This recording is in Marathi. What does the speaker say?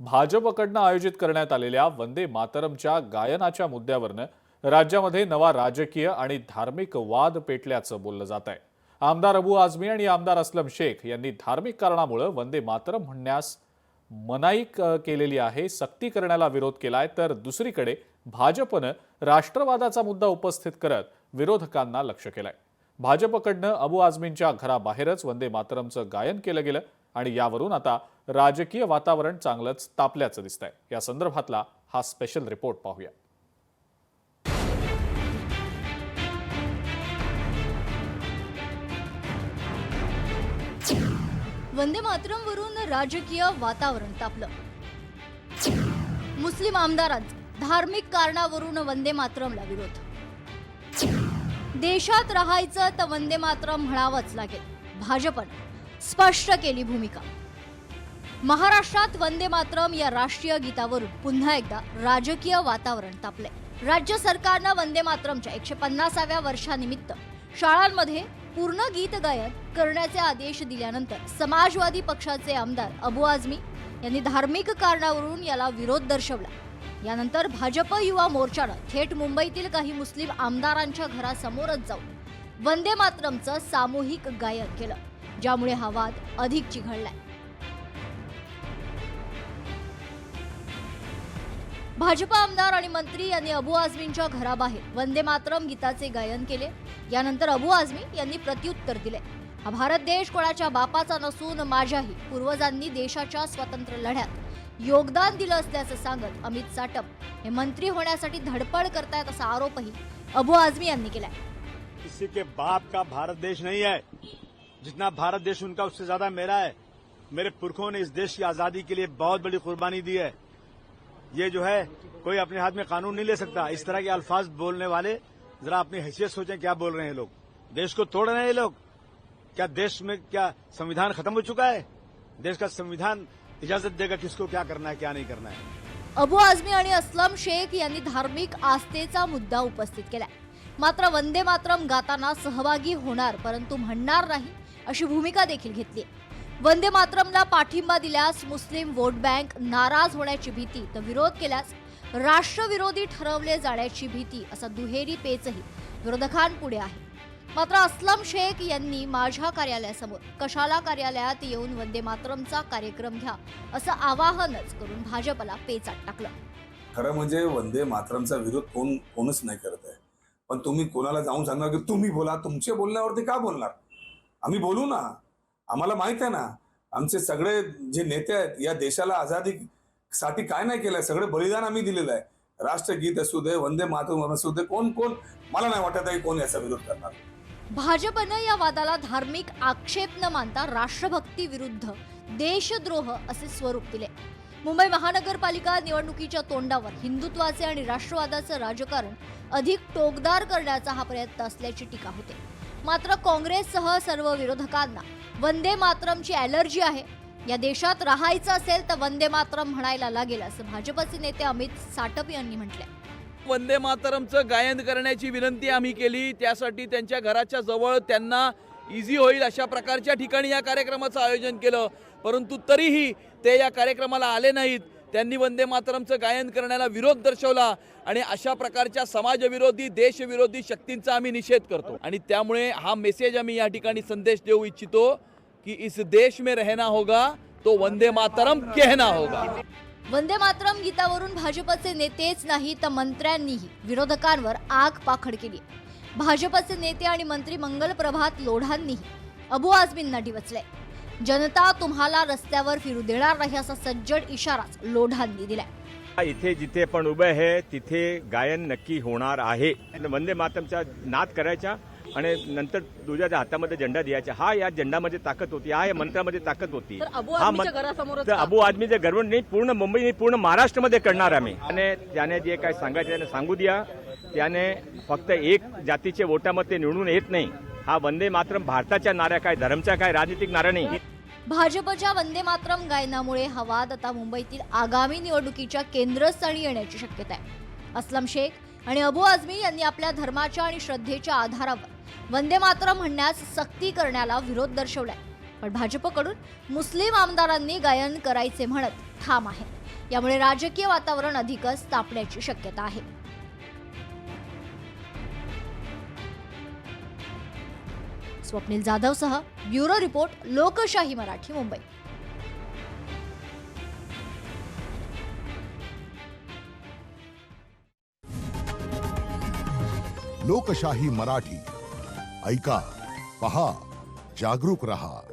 भाजपकडनं आयोजित करण्यात आलेल्या वंदे मातरमच्या गायनाच्या मुद्द्यावरनं राज्यामध्ये नवा राजकीय आणि धार्मिक वाद पेटल्याचं बोललं जात आहे आमदार अबू आझमी आणि आमदार असलम शेख यांनी धार्मिक कारणामुळं वंदे मातरम म्हणण्यास मनाई केलेली आहे सक्ती करण्याला विरोध केलाय तर दुसरीकडे भाजपनं राष्ट्रवादाचा मुद्दा उपस्थित करत विरोधकांना लक्ष केलंय. भाजपकडनं अबू आझमींच्या घराबाहेरच वंदे मातरमचं गायन केलं गेलं आणि यावरून आता राजकीय वातावरण चांगलंच तापल्याचं दिसतंय. या संदर्भातला हा स्पेशल रिपोर्ट पाहूया. वंदे मातरमवरून राजकीय वातावरण तापलं. मुस्लिम आमदारांचा धार्मिक कारणावरून वंदे मातरमला विरोध. देशात राहायचं तर वंदे मातरम म्हणावंच लागेल. भाजपनं स्पष्ट केली भूमिका. महाराष्ट्रात वंदे मातरम या राष्ट्रीय गीतावरून पुन्हा एकदा राजकीय वातावरण तापले. राज्य सरकारनं वंदे मातरमच्या एकशे पन्नासाव्या वर्षानिमित्त शाळांमध्ये पूर्ण गीत गायन करण्याचे आदेश दिल्यानंतर समाजवादी पक्षाचे आमदार अबू आझमी यांनी धार्मिक कारणावरून याला विरोध दर्शवला. यानंतर भाजप युवा मोर्चानं थेट मुंबईतील काही मुस्लिम आमदारांच्या घरासमोरच जाऊन वंदे मातरमचं सामूहिक गायन केलं ज्यामुळे हा वाद अधिक चिघळलाय भाजपा आमदार आणि मंत्री यांनी अबू आझमींच्या घराबाहेर वंदे मातरम गीताचे गायन केले. यानंतर अबू आझमी यांनी प्रत्युत्तर दिले. हा भारत देश कोणाच्या बापाचा नसून माझ्याही पूर्वजांनी देशाच्या स्वातंत्र्य लढ्यात योगदान दिलं असल्याचं सांगत अमित साटम हे मंत्री होण्यासाठी धडपड करतायत असा आरोपही अबू आझमी यांनी केलाय. किसी के बाप का भारत देश नहीं है? जितना भारत देश उनका उससे ज्यादा मेरा है। मेरे पुरखों ने इस देश की आजादी के लिए बहुत बड़ी कुर्बानी दी है। ये जो है कोई अपने हाथ में कानून नहीं ले सकता। इस तरह के अल्फाज बोलने वाले जरा अपनी हैसियत सोचें क्या बोल रहे हैं लोग। देश को तोड़ रहे हैं लोग। क्या देश में क्या संविधान खत्म हो चुका है? देश का संविधान इजाजत देगा किसको क्या करना है क्या नहीं करना है? अबू आझमी आणि असलम शेख यांनी धार्मिक आस्थेचा मुद्दा उपस्थित केला मात्र वंदे मातरम गाताना सहभागी होणार परंतु म्हणणार नाही अशी भूमिका देखील घेतली वंदे मातरमला पाठिंबा दिल्यास मुस्लिम वोट बँक नाराज होण्याची भीती तर विरोध केल्यास राष्ट्रविरोधी ठरवले जाण्याची भीती असा दुहेरी पेचही विरोधकांपुढे आहे. मात्र असलम शेख यांनी माझ्या कार्यालयासमोर कशाला कार्यालयात येऊन वंदे मातरमचा कार्यक्रम घ्या असं आवाहनच करून भाजपला पेचात टाकलं. खरं म्हणजे वंदे मातरमचा विरोध कोण कोणच नाही करत आहे. पण तुम्ही कोणाला जाऊन सांगणार की तुम्ही बोला तुमच्या बोलण्यावरती का बोलणार? आम्ही बोलू ना. आम्हाला माहीत आहे ना आमचे सगळे जे नेते आहेत या देशाला आझादी साठी काय नाही केलंय सगळे बलिदान आम्ही दिलेलं आहे. राष्ट्रगीत असू दे वंदे मातरम असू दे कोण कोण मला नाही वाटत आहे कोण याचा विरोध करणार. भाजपनं या वादाला धार्मिक आक्षेप न मानता राष्ट्रभक्ती विरुद्ध देशद्रोह असे स्वरूप दिले. मुंबई महानगरपालिका निवडणुकीच्या तोंडावर हिंदुत्वाचे आणि राष्ट्रवादाचं राजकारण अधिक टोकदार करण्याचा हा प्रयत्न असल्याची टीका होते. मात्र काँग्रेससह सर्व विरोधकांना वंदे मातरमची ॲलर्जी आहे. या देशात राहायचं असेल तर वंदे मातरम म्हणायला लागेल असं भाजपचे नेते अमित साटप यांनी म्हटलंय. वंदे मातरमचं गायन करण्याची विनंती आम्ही केली. त्यासाठी त्यांच्या घराच्या जवळ त्यांना इझी होईल अशा प्रकारच्या ठिकाणी या कार्यक्रमाचं आयोजन केलं. परंतु तरीही ते या कार्यक्रमाला आले नाहीत. त्यांनी वंदे मातरमचं गायन करण्याला विरोध दर्शवला आणि अशा प्रकारच्या समाजविरोधी देशविरोधी शक्तींचा आम्ही निषेध करतो. आणि त्यामुळे हा मेसेज आम्ही या ठिकाणी संदेश देऊ इच्छितो की इस देश में रहना होगा तो वंदे मातरम कहना होगा. वंदे मातरम गीतावरून भाजपचे नेतेच नाही तर मंत्र्यांनीही विरोधकांवर आग पाखड केली. भाजपचे नेते आणि मंत्री मंगल प्रभात लोढांनीही अबू आजमींना डिवचले जनता तुम्हाला रस्त्यावर फिरू देणार नाही असा सज्जड इशाराच लोढांनी दिलाय. इथे जिथे पण उभे आहे तिथे गायन नक्की होणार आहे. वंदे मातरमचा नाद करायचा आणि नंतर तुझ्या हातामध्ये झेंडा द्यायचा. हा या झेंडामध्ये ताकद होती हा या मंत्रामध्ये ताकद होती. हा तर अबू आदमीच्या गर्व नाही पूर्ण मुंबई नाही पूर्ण महाराष्ट्रामध्ये करणार आम्ही. आणि त्याने जे काय सांगायचं त्याने सांगू द्या. त्याने फक्त एक जातीचे वोटामध्ये निवडून येत नाही. हा वंदे मातरम भारताच्या नाऱ्या काय धर्मच्या काय राजनीतिक नाऱ्या नाही. भाजपच्या वंदे मातरम गायनामुळे हा आता मुंबईतील आगामी निवडणुकीच्या केंद्रस्थानी येण्याची शक्यता आहे. असलम शेख आणि अबू आझमी यांनी आपल्या धर्माच्या आणि श्रद्धेच्या आधारावर वंदे मातरम म्हणण्यास सक्ती करण्याला विरोध दर्शवलाय. पण भाजपकडून मुस्लिम आमदारांनी गायन करायचे म्हणत ठाम आहे. यामुळे राजकीय वातावरण अधिकच तापण्याची शक्यता आहे. स्वप्नील जाधवसह ब्युरो रिपोर्ट लोकशाही मराठी मुंबई. लोकशाही मराठी. ऐका पहा जागरूक रहा.